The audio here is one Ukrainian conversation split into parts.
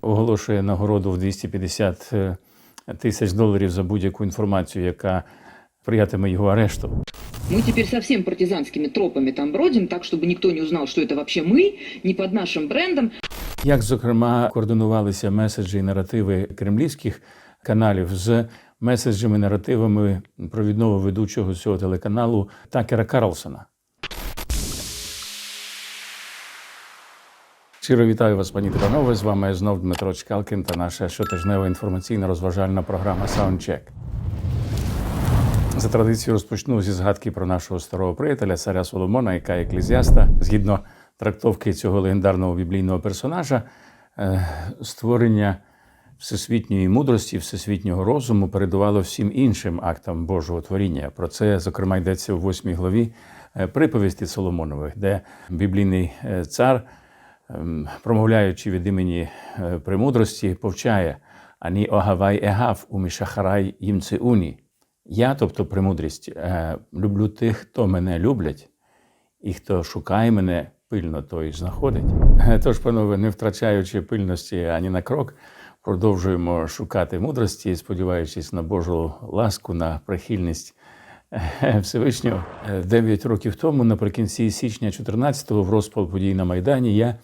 оголошує нагороду в 250 тисяч доларів за будь-яку інформацію, яка сприятиме його арешту. Мы теперь совсем партизанскими тропами там бродим, так, чтобы никто не узнал, что это вообще мы, не под нашим брендом. Як, зокрема, координувалися меседжі і наративи кремлівських каналів з меседжами, наративами провідного ведучого цього телеканалу Такера Карлсона. Щиро вітаю вас, пані та. З вами знов Дмитро Чкалкін та наша щотижнева інформаційна розважальна програма Soundcheck. За традицією розпочну зі згадки про нашого старого приятеля, царя Соломона, яка еклезіаста, згідно трактовки цього легендарного біблійного персонажа, е, створення всесвітньої мудрості, всесвітнього розуму передувало всім іншим актам Божого творіння. Про це, зокрема, йдеться у восьмій главі е, приповісті Соломонових, де біблійний е, цар, промовляючи від імені е, премудрості, повчає Ані огавай егав у мішахарай їмцеуні. Я, тобто премудрість, е, люблю тих, хто мене люблять, і хто шукає мене пильно, той знаходить. Е, Тож, панове, не втрачаючи пильності ані на крок, продовжуємо шукати мудрості, сподіваючись на Божу ласку, на прихильність Всевишнього. Дев'ять років тому, наприкінці січня 14-го, в розпал подій на Майдані, я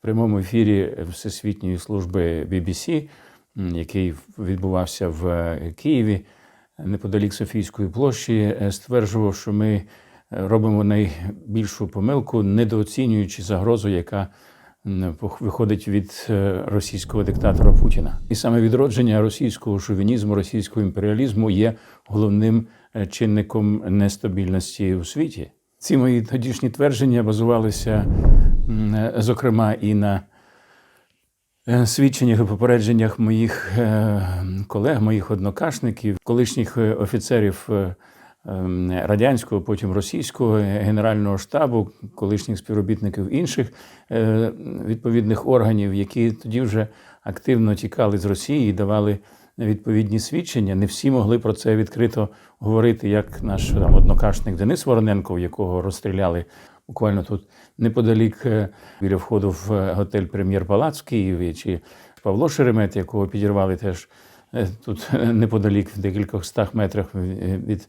прямому ефірі Всесвітньої служби BBC, який відбувався в е, Києві, неподалік Софійської площі, е, стверджував, що ми е, робимо найбільшу помилку, недооцінюючи загрозу, яка виходить від російського диктатора Путіна. І саме відродження російського шовінізму, російського імперіалізму є головним чинником нестабільності у світі. Ці мої тодішні твердження базувалися, зокрема, і на е, свідченнях і попередженнях моїх е, колег, моїх однокашників, колишніх е, офіцерів е, ем, радянського, потім російського генерального штабу, колишніх співробітників інших е, відповідних органів, які тоді вже активно тікали з Росії і давали відповідні свідчення. Не всі могли про це відкрито говорити, як наш там однокашник Денис Вороненко, якого розстріляли буквально тут неподалік е, біля входу в е, готель Прем'єр Палац в Києві, чи Павло Шеремет, якого підірвали теж е, тут неподалік, в декількох стах метрах від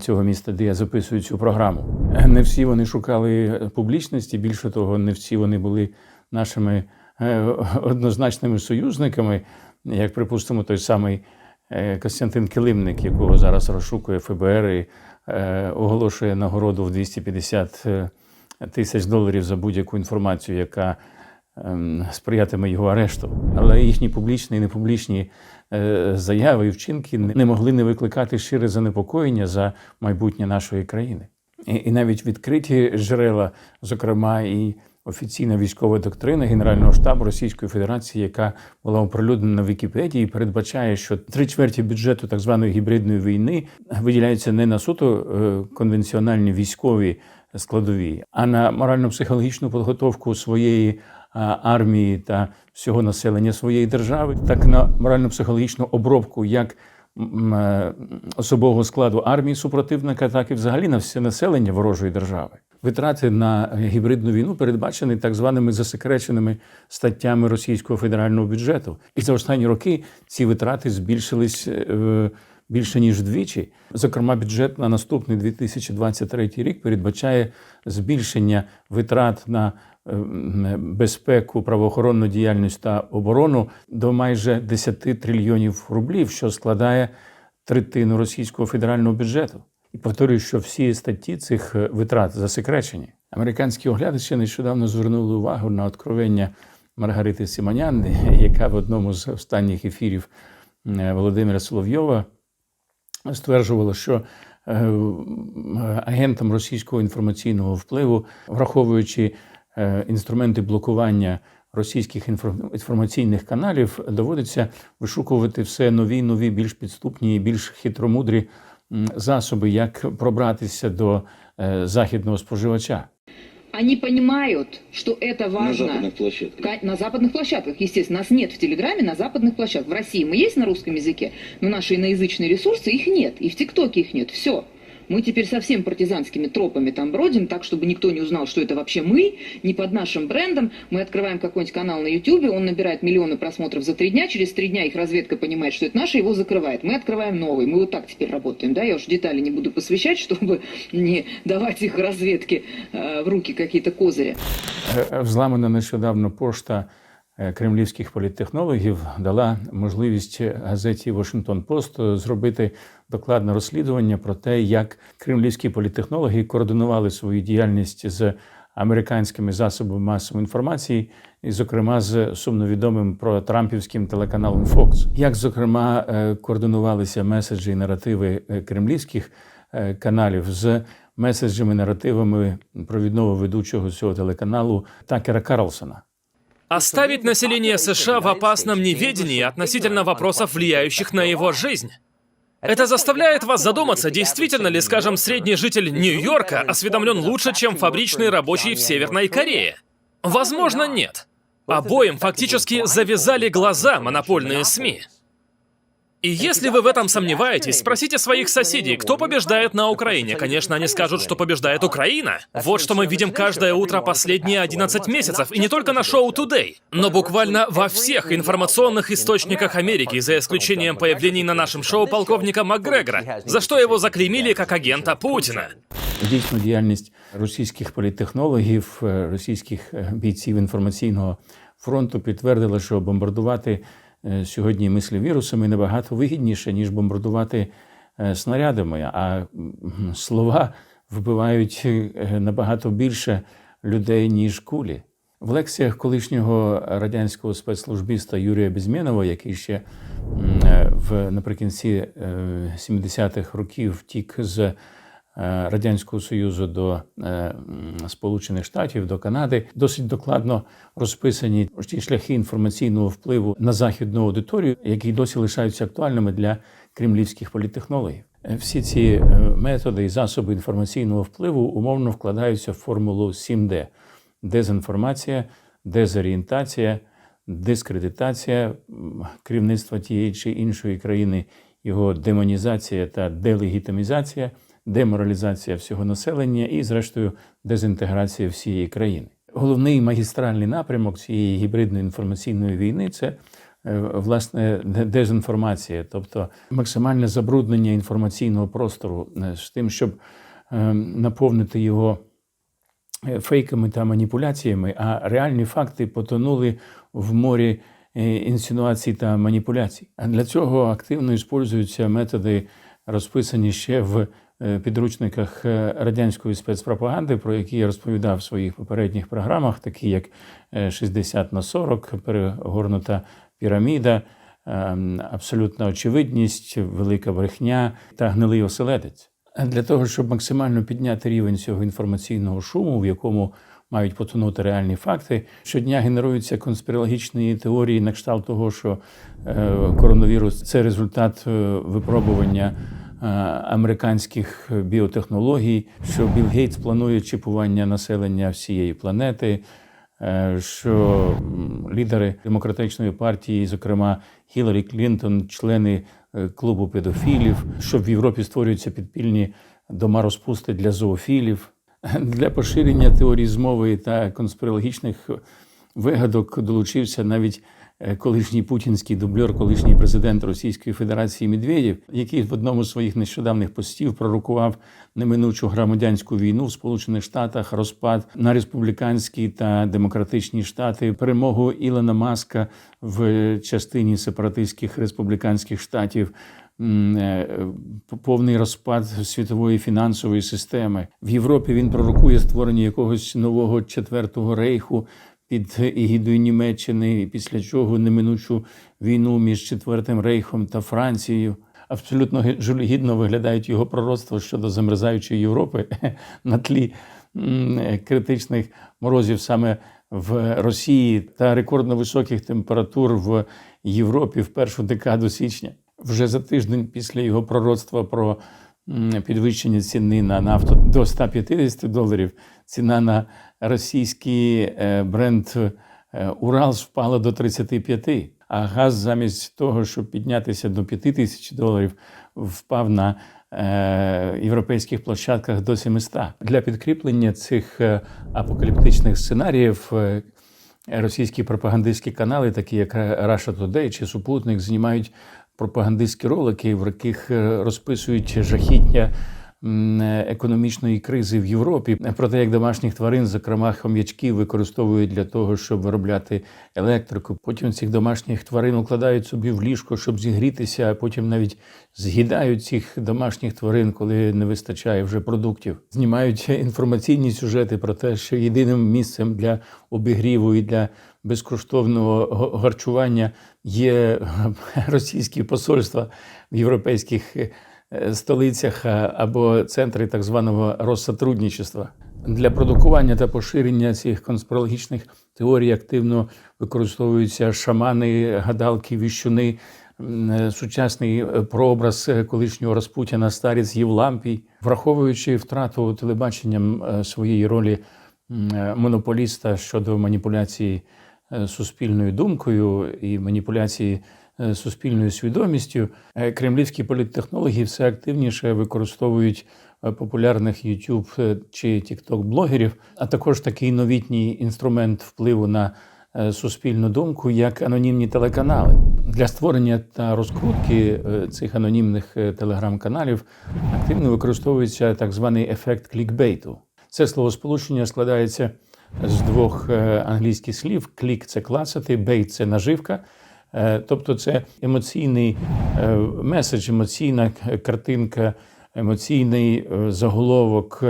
цього міста, де я записую цю програму. Не всі вони шукали публічності, більше того, не всі вони були нашими однозначними союзниками, як припустимо, той самий Костянтин Килимник, якого зараз розшукує ФБР і оголошує нагороду в 250 е, тисяч доларів за будь-яку інформацію, яка ем, сприятиме його арешту. Але їхні публічні і непублічні е, заяви і вчинки не могли не викликати щире занепокоєння за майбутнє нашої країни. І, і навіть відкриті джерела, зокрема і офіційна військова доктрина Генерального штабу Російської Федерації, яка була оприлюднена в Вікіпедії, передбачає, що три чверті бюджету так званої гібридної війни виділяються не на суто е, конвенціональні військові складові, а на морально-психологічну підготовку своєї армії та всього населення своєї держави, так на морально-психологічну обробку як е, особового складу армії супротивника, так і взагалі на все населення ворожої держави. Витрати на гібридну війну передбачені так званими засекреченими статтями російського федерального бюджету. І за останні роки ці витрати збільшились е, більше ніж вдвічі. Зокрема, бюджет на наступний 2023 рік передбачає збільшення витрат на е, безпеку, правоохоронну діяльність та оборону до майже 10 трильйонів рублів, що складає третину російського федерального бюджету. І повторюю, що всі статті цих е, витрат засекречені. Американські оглядачі нещодавно звернули увагу на откровення Маргарити Симонян, яка в одному з останніх ефірів е, Володимира Соловйова стверджувала, що е, агентам російського інформаційного впливу, враховуючи е, інструменти блокування російських інфор- інформаційних каналів, доводиться вишукувати все нові, нові, більш підступні і більш хитромудрі засоби, як пробратися до е, західного споживача Они понимают, что это На важно. западных площадках. Ка- На западных площадках, естественно. Нас нет в Телеграме на западных площадках. В России мы есть на русском языке, но наши иноязычные ресурсы, их нет. И в ТикТоке их нет. Все. Мы теперь совсем партизанскими тропами там бродим, так, чтобы никто не узнал, что это вообще мы, не под нашим брендом. Мы открываем какой-нибудь канал на YouTube, он набирает миллионы просмотров за три дня, через три дня их разведка понимает, что это наше, его закрывает. Мы открываем новый. Мы вот так теперь работаем, да, я уж детали не буду посвящать, чтобы не давать их разведке э, в руки какие-то козыри. Е, Взламана нещодавно пошта е, кремлівських політтехнологів дала можливість газеті Вашингтон Пост зробити докладне розслідування про те, як кремлівські політтехнологи координували свою діяльність з американськими засобами масової інформації, і, зокрема, з сумновідомим про трампівським телеканалом Fox. Як, зокрема, е, координувалися меседжі і наративи е, кремлівських е, каналів з меседжами, наративами провідного ведучого цього телеканалу Такера Карлсона. Оставить население США в опасном неведении относительно вопросов, влияющих на его жизнь. Это заставляет вас задуматься, действительно ли, скажем, средний житель Нью-Йорка осведомлен лучше, чем фабричный рабочий в Северной Корее. Возможно, нет. Обоим фактически завязали глаза монопольные СМИ. И если вы в этом сомневаетесь, спросите своих соседей, кто побеждает на Украине. Конечно, они скажут, что побеждает Украина. Вот что мы видим каждое утро последние 11 месяцев, и не только на шоу Today, но буквально во всех информационных источниках Америки, за исключением появлений на нашем шоу полковника МакГрегора, за что его заклеймили как агента Путина. Дійсно, діяльність російських політтехнологів, е, російських е, бійців інформаційного фронту підтвердила, що бомбардувати е, сьогодні мислі-вірусами набагато вигідніше, ніж бомбардувати е, снарядами. А слова вбивають е, набагато більше людей, ніж кулі. В лекціях колишнього радянського спецслужбіста Юрія Безмєнова, який ще в наприкінці е, 70-х років втік з Радянського Союзу до е, Сполучених Штатів, до Канади, досить докладно розписані ті шляхи інформаційного впливу на західну аудиторію, які досі лишаються актуальними для кремлівських політтехнологів. Е, Всі ці е, методи і засоби інформаційного впливу умовно вкладаються в формулу 7D: дезінформація, дезорієнтація, дискредитація керівництва тієї чи іншої країни, його демонізація та делегітимізація, деморалізація всього населення і, зрештою, дезінтеграція всієї країни. Головний магістральний напрямок цієї гібридної інформаційної війни це е, власне дезінформація, тобто максимальне забруднення інформаційного простору е, з тим, щоб е, наповнити його фейками та маніпуляціями, а реальні факти потонули в морі інсинуацій та маніпуляцій. А для цього активно використовуються методи, розписані ще в підручниках е, радянської спецпропаганди, про які я розповідав в своїх попередніх програмах, такі як е, 60 на 40, перегорнута піраміда, абсолютна очевидність, велика брехня та гнилий оселедець. Для того, щоб максимально підняти рівень цього інформаційного шуму, в якому мають потонути реальні факти, щодня генеруються конспірологічні теорії на кшталт того, що е, коронавірус це результат е, випробування е, американських біотехнологій, що Білл Гейтс планує чіпування населення всієї планети, е, що лідери демократичної партії, зокрема Хіларі Клінтон, члени е, клубу педофілів, що в Європі створюються підпільні дома розпусти для зоофілів, для поширення теорій змови та конспірологічних вигадок долучився навіть е, колишній путінський дубльор, колишній президент Російської Федерації Медведєв, який в одному з своїх нещодавних постів пророкував неминучу громадянську війну в Сполучених Штатах, розпад на республіканські та демократичні штати, перемогу Ілона Маска в частині сепаратистських республіканських штатів. е, Повний розпад світової фінансової системи в Європі. Він пророкує створення якогось нового четвертого рейху під егідою Німеччини, і після чого неминучу війну між Четвертим рейхом та Францією. Абсолютно жалюгідно виглядають його пророцтва щодо замерзаючої Європи на тлі критичних морозів саме в Росії та рекордно високих температур в Європі в першу декаду січня. Вже за тиждень після його пророцтва про підвищення ціни на нафту до 150 доларів, ціна на російський е, бренд е, Уралс впала до 35, а газ замість того, щоб піднятися до 5 тисяч доларів, впав на е, європейських площадках до 700. Для підкріплення цих апокаліптичних сценаріїв російські пропагандистські канали, такі як Russia Today чи Супутник, знімають пропагандистські ролики, в яких розписують жахіття економічної кризи в Європі, про те, як домашніх тварин, зокрема хом'ячків, використовують для того, щоб виробляти електрику. Потім цих домашніх тварин укладають собі в ліжко, щоб зігрітися, а потім навіть з'їдають цих домашніх тварин, коли не вистачає вже продуктів. Знімають інформаційні сюжети про те, що єдиним місцем для обігріву і для безкоштовного го- харчування є російські посольства в європейських е, столицях або центри так званого розсотрудничества. Для продукування та поширення цих конспірологічних теорій активно використовуються шамани, гадалки, віщуни, е, сучасний е, прообраз е, колишнього Распутіна старець Євлампій, враховуючи втрату телебаченням е, своєї ролі е, монополіста щодо маніпуляції е, суспільною думкою і маніпуляції е, суспільною свідомістю, е, кремлівські політтехнологи все активніше використовують е, популярних YouTube е, чи TikTok блогерів, а також такий новітній інструмент впливу на е, суспільну думку, як анонімні телеканали. Для створення та розкрутки е, цих анонімних е, телеграм-каналів активно використовується так званий ефект клікбейту. Це словосполучення складається з двох е, англійських слів: клік це клацати, бейт це наживка. Е, Тобто це емоційний е, меседж, емоційна картинка, емоційний е, заголовок,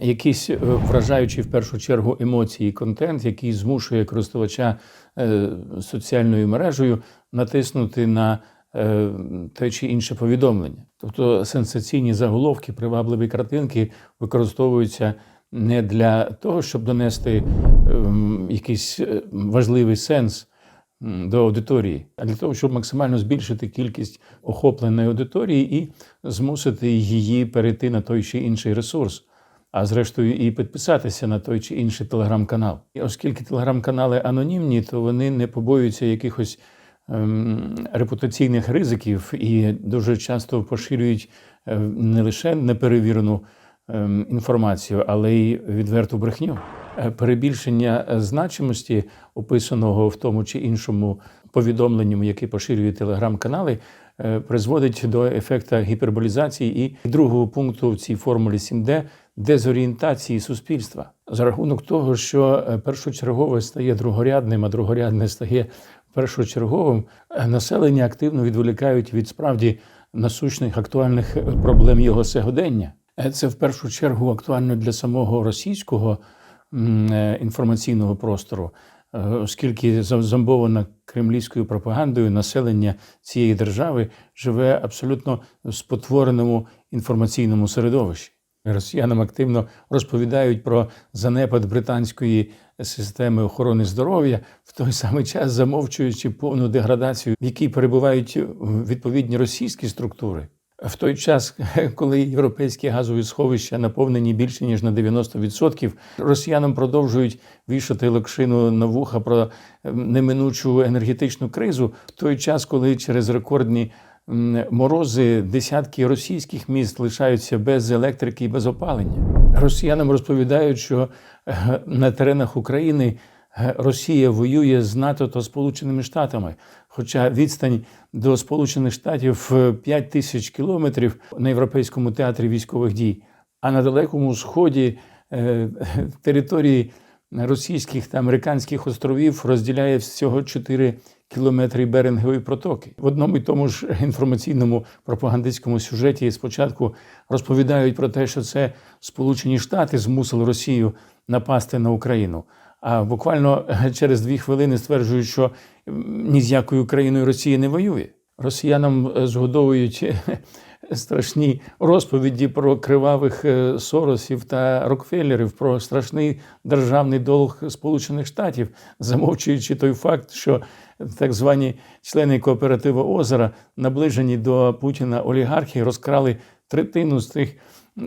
якийсь вражаючий в першу чергу емоції контент, який змушує користувача соціальною мережею натиснути на те чи інше повідомлення. Тобто сенсаційні заголовки, привабливі картинки використовуються не для того, щоб донести ем, якийсь важливий сенс до аудиторії, а для того, щоб максимально збільшити кількість охопленої аудиторії і змусити її перейти на той чи інший ресурс. А зрештою, і підписатися на той чи інший телеграм-канал. І оскільки телеграм-канали анонімні, то вони не побоюються якихось ем, репутаційних ризиків і дуже часто поширюють е, не лише неперевірену інформацію, але й відверту брехню. Е, Перебільшення е, значимості описаного в тому чи іншому повідомленню, яке поширює телеграм-канали, е, призводить до ефекту гіперболізації і другого пункту в цій формулі 7D дезорієнтації суспільства за рахунок того, що першочергове стає другорядним, а другорядне стає першочерговим, населення активно відволікають від справді насущних актуальних проблем його сьогодення. Е, Це в першу чергу актуально для самого російського е, інформаційного простору, е, оскільки за- зомбована кремлівською пропагандою населення цієї держави живе абсолютно в спотвореному інформаційному середовищі. Росіянам активно розповідають про занепад британської системи охорони здоров'я, в той самий час замовчуючи повну деградацію, в якій перебувають відповідні російські структури. В той час, коли європейські газові сховища наповнені більше ніж на 90%, росіянам продовжують вішати локшину на вуха про ем, неминучу енергетичну кризу, в той час, коли через рекордні морози десятки російських міст лишаються без електрики і без опалення. Росіянам розповідають, що е, на теренах України е, Росія воює з НАТО та Сполученими Штатами. Хоча відстань до Сполучених Штатів е, 5 тисяч кілометрів на європейському театрі військових дій, а на далекому сході е, території російських та американських островів розділяє всього 4 кілометри Берингової протоки. В одному і тому ж інформаційному пропагандистському сюжеті спочатку розповідають про те, що це Сполучені Штати змусили Росію напасти на Україну. А буквально е, через дві хвилини стверджують, що ні з якою країною Росія не воює. Росіянам е, згодовують е, страшні розповіді про кривавих Соросів та Рокфеллерів, про страшний державний долг Сполучених Штатів, замовчуючи той факт, що так звані члени кооперативу озера, наближені до Путіна олігархи, розкрали третину з тих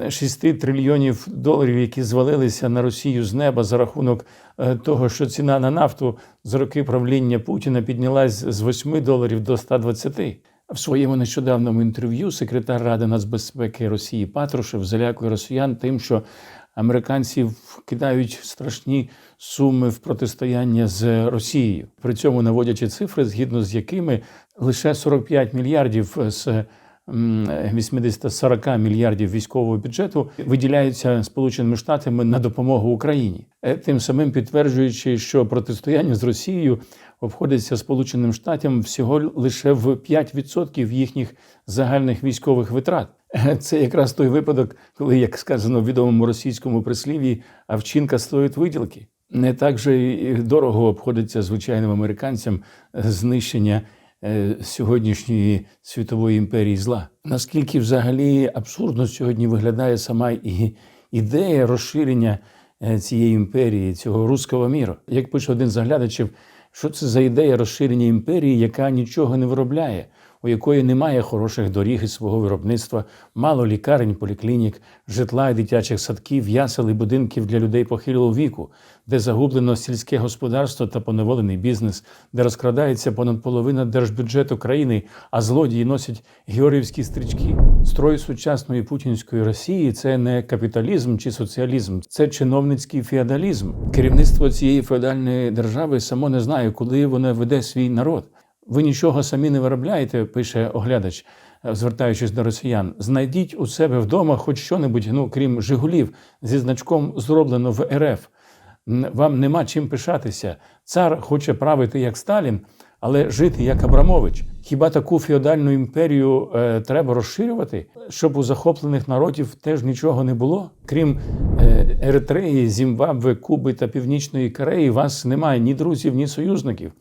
6 трильйонів доларів, які звалилися на Росію з неба за рахунок е, того, що ціна на нафту з роки правління Путіна піднялась з 8 доларів до 120. В своєму нещодавному інтерв'ю секретар Ради нацбезпеки Росії Патрушев залякує росіян тим, що американці вкидають страшні суми в протистояння з Росією, при цьому наводячи цифри, згідно з якими лише 45 мільярдів з 80-40 мільярдів військового бюджету виділяються Сполученими Штатами на допомогу Україні, Е, тим самим підтверджуючи, що протистояння з Росією обходиться Сполученим Штатам всього лише в 5% їхніх загальних військових витрат. Е, Це якраз той випадок, коли, як сказано в відомому російському прислів'ї, а вчинка стоїть виділки. Не так же і дорого обходиться звичайним американцям знищення е, сьогоднішньої світової імперії зла. Наскільки взагалі абсурдно сьогодні виглядає сама і ідея розширення е, цієї імперії, цього руського міру. Як пише один з заглядачів, що це за ідея розширення імперії, яка нічого не виробляє, у якої немає хороших доріг і свого виробництва, мало лікарень, поліклінік, житла і дитячих садків, ясел і будинків для людей похилого віку, де загублено сільське господарство та поневолений бізнес, де розкрадається понад половина держбюджету країни, а злодії носять георгіївські стрічки. Строй сучасної путінської Росії це не капіталізм чи соціалізм, це чиновницький феодалізм. Керівництво цієї феодальної держави само не знає, куди вона веде свій народ. Ви нічого самі не виробляєте, пише оглядач, е, звертаючись до росіян. Знайдіть у себе вдома хоч що-небудь, ну крім Жигулів, зі значком зроблено в РФ. Вам нема чим пишатися. Цар хоче правити як Сталін, але жити як Абрамович. Хіба таку феодальну імперію е, треба розширювати, щоб у захоплених народів теж нічого не було? Крім е, Еритреї, Зімбабве, Куби та Північної Кореї, вас немає ні друзів, ні союзників.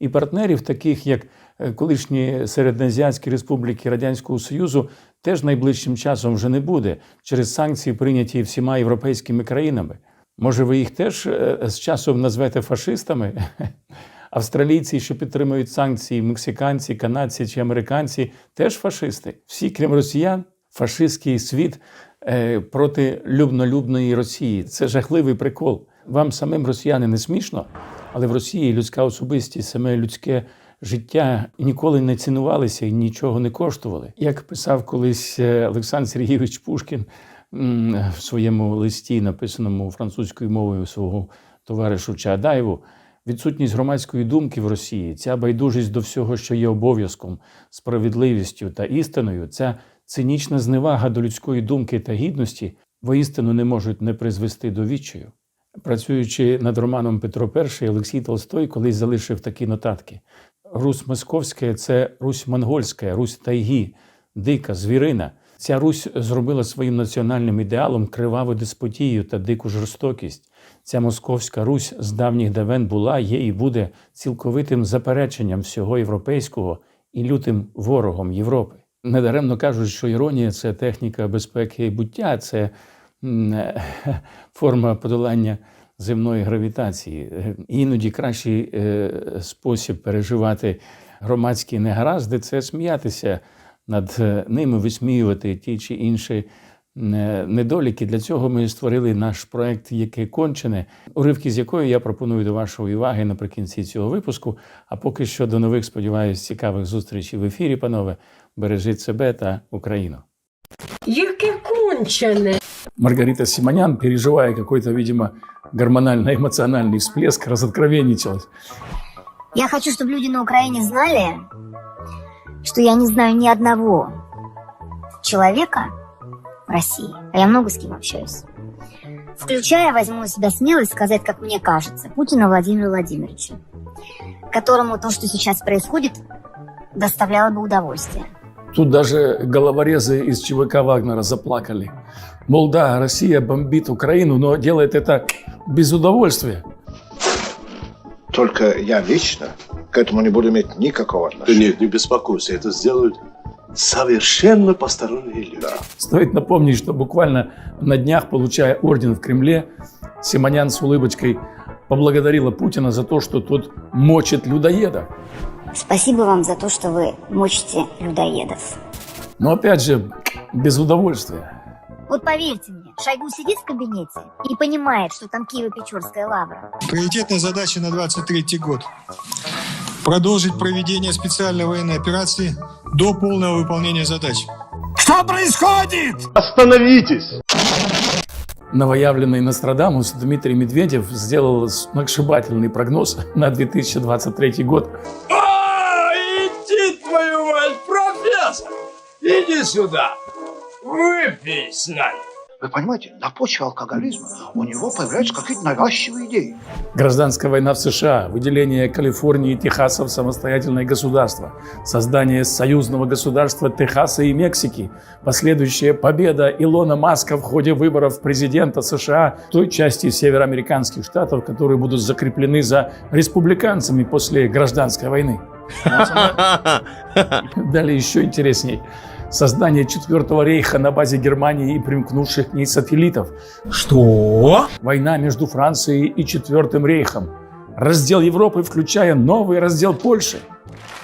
І партнерів, таких як е, колишні середнеазіатські республіки Радянського Союзу, теж найближчим часом вже не буде через санкції, прийняті всіма європейськими країнами. Може, ви їх теж е, з часом назвете фашистами? Австралійці, що підтримують санкції, мексиканці, канадці чи американці, теж фашисти. Всі, крім росіян, фашистський світ е, проти любнолюбної Росії. Це жахливий прикол. Вам самим росіяни не смішно, але в Росії людська особистість, саме людське життя ніколи не цінувалися і нічого не коштували. Як писав колись е, Олександр Сергійович Пушкін в своєму листі, написаному французькою мовою свого товаришу Чаадаєву, відсутність громадської думки в Росії, ця байдужість до всього, що є обов'язком, справедливістю та істиною, ця цинічна зневага до людської думки та гідності воістину не можуть не призвести до відчаю. Працюючи над романом Петро І, Олексій Толстой колись залишив такі нотатки: Русь Московська це Русь монгольська, Русь тайги, дика, звірина. Ця Русь зробила своїм національним ідеалом криваву деспотію та дику жорстокість. Ця московська Русь з давніх давен була, є і буде цілковитим запереченням всього європейського і лютим ворогом Європи. Недаремно кажуть, що іронія це техніка безпеки і буття, це форма подолання земної гравітації. Е, Іноді кращий е, спосіб переживати громадські негаразди це сміятися над е, ними, висміювати ті чи інші е, недоліки. Для цього ми створили наш проект Яке кончене, уривки з якої я пропоную до вашої уваги наприкінці цього випуску. А поки що до нових, сподіваюсь, цікавих зустрічей в ефірі, панове. Бережіть себе та Україну. Яке кончене. Маргарита Симонян, переживая какой-то, видимо, гормонально-эмоциональный всплеск, разоткровенничалась. Я хочу, чтобы люди на Украине знали, что я не знаю ни одного человека в России, а я много с кем общаюсь, включая, возьму на себя смелость сказать, как мне кажется, Путина Владимира Владимировича, которому то, что сейчас происходит, доставляло бы удовольствие. Тут даже головорезы из ЧВК Вагнера заплакали. Мол, да, Россия бомбит Украину, но делает это без удовольствия. Только я лично к этому не буду иметь никакого Да отношения. нет, не беспокойся, это сделают совершенно посторонние люди. Стоит напомнить, что буквально на днях, получая орден в Кремле, Симонян с улыбочкой поблагодарила Путина за то, что тот мочит людоеда. Спасибо вам за то, что вы мочите людоедов. Но опять же, без удовольствия. Вот поверьте мне, Шойгу сидит в кабинете и понимает, что там Киево-Печорская лавра. Приоритетная задача на 23 год. продолжить проведение специальной военной операции до полного выполнения задач. Остановитесь! Новоявленный Нострадамус Дмитрий Медведев сделал сногсшибательный прогноз на 2023 год. А, иди твою мать, профессор! Иди сюда! Выпей с нами! Вы понимаете, на почве алкоголизма у него появляются какие-то навязчивые идеи. Гражданская война в США, выделение Калифорнии и Техаса в самостоятельное государство, создание союзного государства Техаса и Мексики, последующая победа Илона Маска в ходе выборов президента США в той части североамериканских штатов, которые будут закреплены за республиканцами после гражданской войны. Далее еще интересней. Создание Четвертого рейха на базе Германии и примкнувших к ней сателлитов. Что? Война между Францией и Четвертым рейхом. Раздел Европы, включая новый раздел Польши.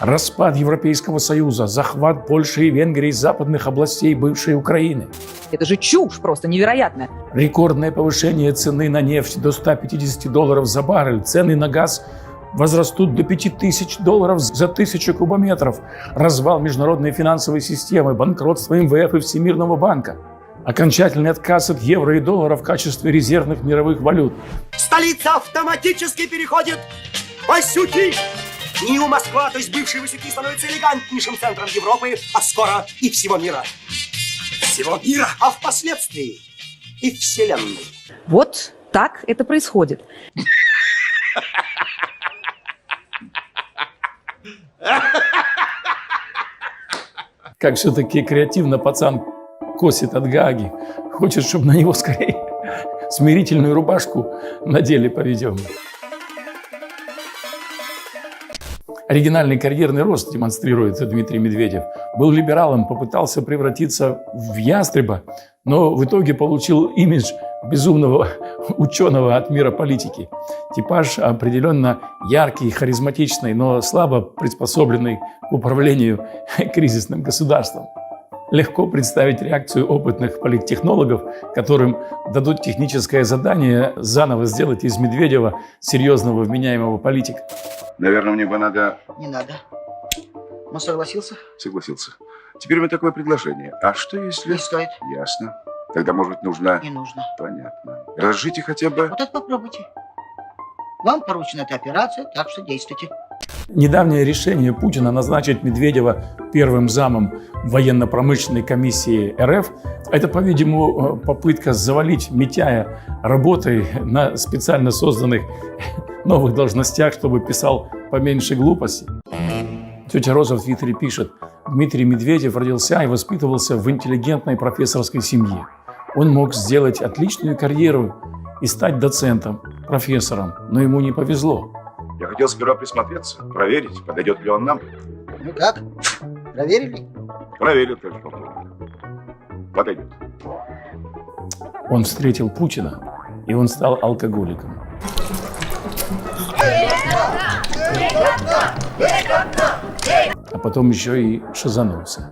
Распад Европейского Союза, захват Польши и Венгрии из западных областей бывшей Украины. Это же чушь просто невероятная. Рекордное повышение цены на нефть до 150 долларов за баррель. Цены на газ возрастут до 5000 долларов за тысячу кубометров. Развал международной финансовой системы, банкротство МВФ и Всемирного банка. Окончательный отказ от евро и доллара в качестве резервных мировых валют. Столица автоматически переходит в Васюки! Нью Москва, то есть бывший Васюки, становится элегантнейшим центром Европы, а скоро и всего мира. Всего мира! А впоследствии и Вселенной. Вот так это происходит. Как все-таки креативно пацан косит от Гаги. Хочет, чтобы на него скорее смирительную рубашку надели, по-видимому. Оригинальный карьерный рост демонстрирует Дмитрий Медведев. Был либералом, попытался превратиться в ястреба, но в итоге получил имидж безумного ученого от мира политики. Типаж определенно яркий, харизматичный, но слабо приспособленный к управлению кризисным государством. Легко представить реакцию опытных политтехнологов, которым дадут техническое задание заново сделать из Медведева серьезного вменяемого политика. Наверное, мне бы надо... Не надо. Он согласился? Согласился. Теперь у меня такое предложение. А что если... Не стоит. Ясно. Тогда, может быть, нужно... Не нужно. Понятно. Разжите хотя бы... Вот это попробуйте. Вам поручена эта операция, так что действуйте. Недавнее решение Путина назначить Медведева первым замом военно-промышленной комиссии РФ – это, по-видимому, попытка завалить Митяя работой на специально созданных новых должностях, чтобы писал поменьше глупостей. Тетя Роза в Твиттере пишет, Дмитрий Медведев родился и воспитывался в интеллигентной профессорской семье. Он мог сделать отличную карьеру и стать доцентом, профессором, но ему не повезло. Я хотел сперва присмотреться, проверить, подойдет ли он нам. Ну как? Проверили? Проверил, товарищ полковник. Подойдет. Он встретил Путина, и он стал алкоголиком. А потом еще и шизанулся.